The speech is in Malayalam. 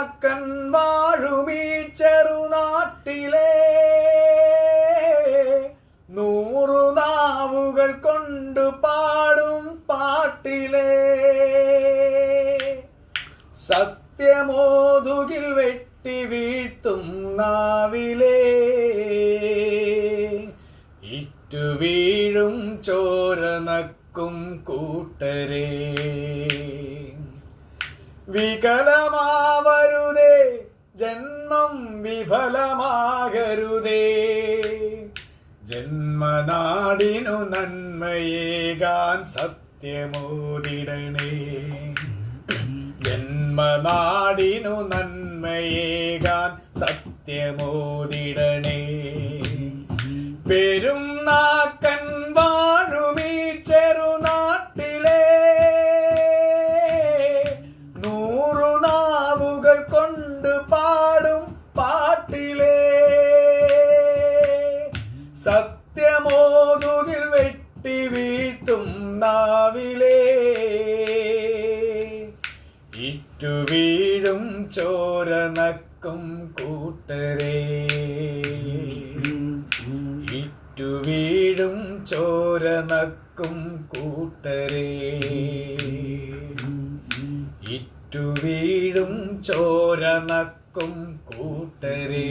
നാക്കൻ വാഴുമീ ചെറുനാട്ടിലെ. നൂറു നാവുകൾ കൊണ്ട് പാടും പാട്ടിലെ. സത്യമോതുകിൽ വെട്ടി വീഴ്ത്തും നാവിലെ. ഇറ്റു വീഴും ചോര നക്കും കൂട്ടരേ. വികലമാവരുതേ ജന്മം വിഫലമാകരുതേ. ജന്മനാടിനു നന്മയേകാൻ സത്യമോതിടണേ. ജന്മനാടിനു നന്മയേകാൻ സത്യമോതിടണേ. പെരും പാട്ടിലെ സത്യമോതുകിൽ വെട്ടി വീഴ്ത്തും നാവിലേ. ഇറ്റുവീഴും ചോര നക്കും കൂട്ടരേ. ഇറ്റുവീഴും ചോര നക്കും കൂട്ടരേ. ഇറ്റുവീഴും ചോര നക്കും കൂട്ടരേ.